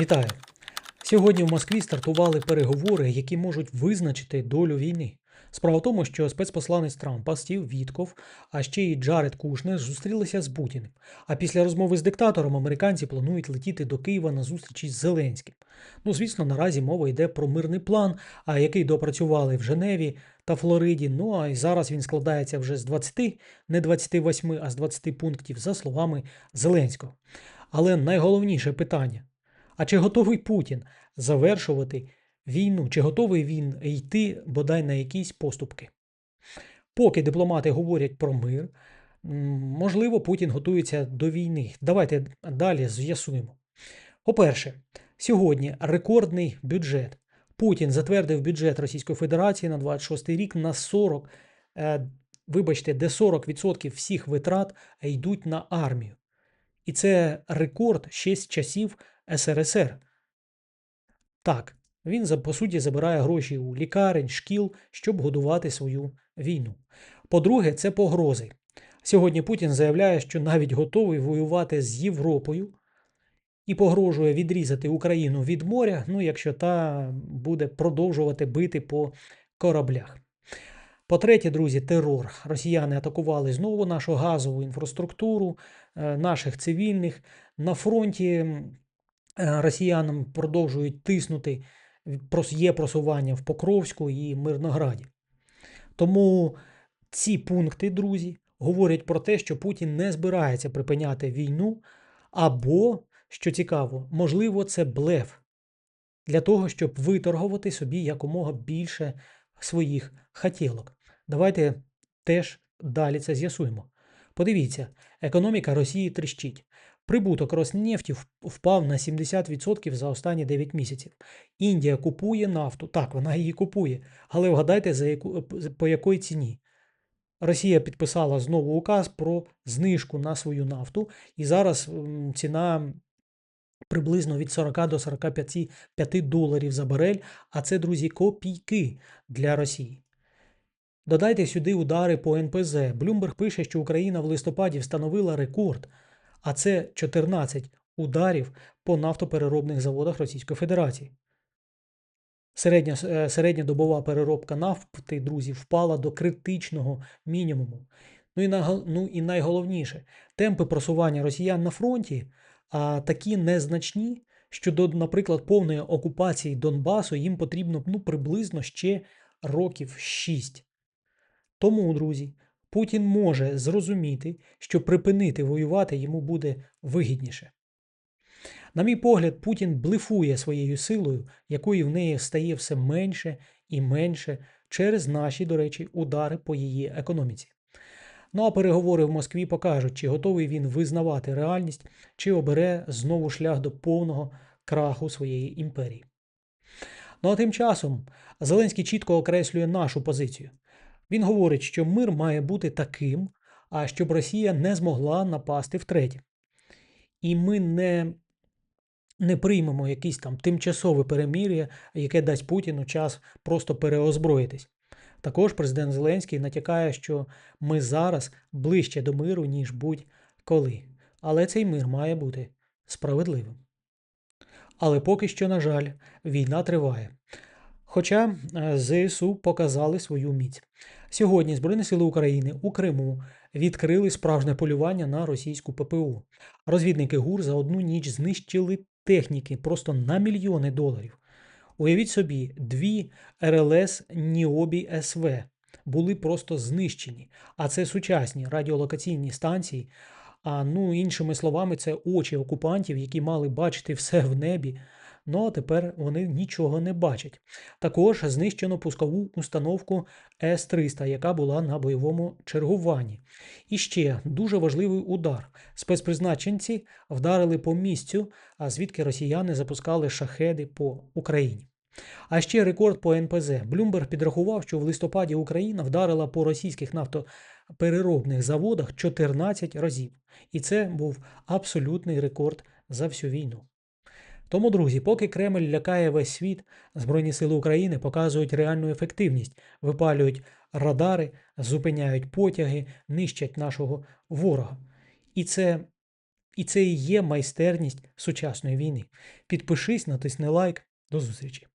Вітаю! Сьогодні в Москві стартували переговори, які можуть визначити долю війни. Справа в тому, що спецпосланець Трампа Стів Вітков, а ще й Джаред Кушнер зустрілися з Путіним. А після розмови з диктатором американці планують летіти до Києва на зустріч із Зеленським. Ну, звісно, наразі мова йде про мирний план, а який допрацювали в Женеві та Флориді. Ну а й зараз він складається вже з 20, не 28, а з 20 пунктів, за словами Зеленського. Але найголовніше питання. А чи готовий Путін завершувати війну? Чи готовий він йти бодай на якісь поступки? Поки дипломати говорять про мир, можливо, Путін готується до війни. Давайте далі з'ясуємо. По-перше, сьогодні рекордний бюджет. Путін затвердив бюджет Російської Федерації на 26 рік на 40, е, вибачте, де 40% всіх витрат йдуть на армію. І це рекорд ще з часів СРСР. Так, він по суті забирає гроші у лікарень, шкіл, щоб годувати свою війну. По-друге, це погрози. Сьогодні Путін заявляє, що навіть готовий воювати з Європою і погрожує відрізати Україну від моря, ну якщо та буде продовжувати бити по кораблях. По-третє, друзі, терор. Росіяни атакували знову нашу газову інфраструктуру, е, наших цивільних. На фронті росіянам продовжують тиснути. Є просування в Покровську і Мирнограді. Тому ці пункти, друзі, говорять про те, що Путін не збирається припиняти війну, або, що цікаво, можливо, це блеф для того, щоб виторгувати собі якомога більше своїх хотілок. Давайте теж далі це з'ясуємо. Подивіться, економіка Росії тріщить. Прибуток Роснефті впав на 70% за останні 9 місяців. Індія купує нафту. Так, вона її купує. Але вгадайте, за яку, по якій ціні. Росія підписала знову указ про знижку на свою нафту, і зараз ціна приблизно від 40 до 45 доларів за барель, а це, друзі, копійки для Росії. Додайте сюди удари по НПЗ. Блюмберг пише, що Україна в листопаді встановила рекорд, а це 14 ударів по нафтопереробних заводах Російської Федерації. Середня, е, середньодобова переробка нафти, друзі, впала до критичного мінімуму. Ну і, нагол- ну і найголовніше, темпи просування росіян на фронті а, такі незначні, що до, наприклад, повної окупації Донбасу їм потрібно ну, приблизно ще років 6. Тому, друзі, Путін може зрозуміти, що припинити воювати йому буде вигідніше. На мій погляд, Путін блефує своєю силою, якої в неї стає все менше і менше через наші, до речі, удари по її економіці. Ну а переговори в Москві покажуть, чи готовий він визнавати реальність, чи обере знову шлях до повного краху своєї імперії. Ну а тим часом Зеленський чітко окреслює нашу позицію. Він говорить, що мир має бути таким, а щоб Росія не змогла напасти втретє. І ми не, не приймемо якесь там тимчасове перемир'я, яке дасть Путіну час просто переозброїтись. Також президент Зеленський натякає, що ми зараз ближче до миру, ніж будь-коли. Але цей мир має бути справедливим. Але поки що, на жаль, війна триває. Хоча е, ЗСУ показали свою міць. Сьогодні Збройні сили України у Криму відкрили справжнє полювання на російську ППО. Розвідники ГУР за одну ніч знищили техніки просто на мільйони доларів. Уявіть собі, дві РЛС Ніобі СВ були просто знищені. А це сучасні радіолокаційні станції. А ну, іншими словами, це очі окупантів, які мали бачити все в небі. Ну а тепер вони нічого не бачать. Також знищено пускову установку С-300, яка була на бойовому чергуванні. І ще дуже важливий удар. Спецпризначенці вдарили по місцю, звідки росіяни запускали шахеди по Україні. А ще рекорд по НПЗ. Блюмберг підрахував, що в листопаді Україна вдарила по російських нафтопереробних заводах 14 разів. І це був абсолютний рекорд за всю війну. Тому, друзі, поки Кремль лякає весь світ, Збройні сили України показують реальну ефективність, випалюють радари, зупиняють потяги, нищать нашого ворога. І це І це і є майстерність сучасної війни. Підпишись, натисни лайк. До зустрічі!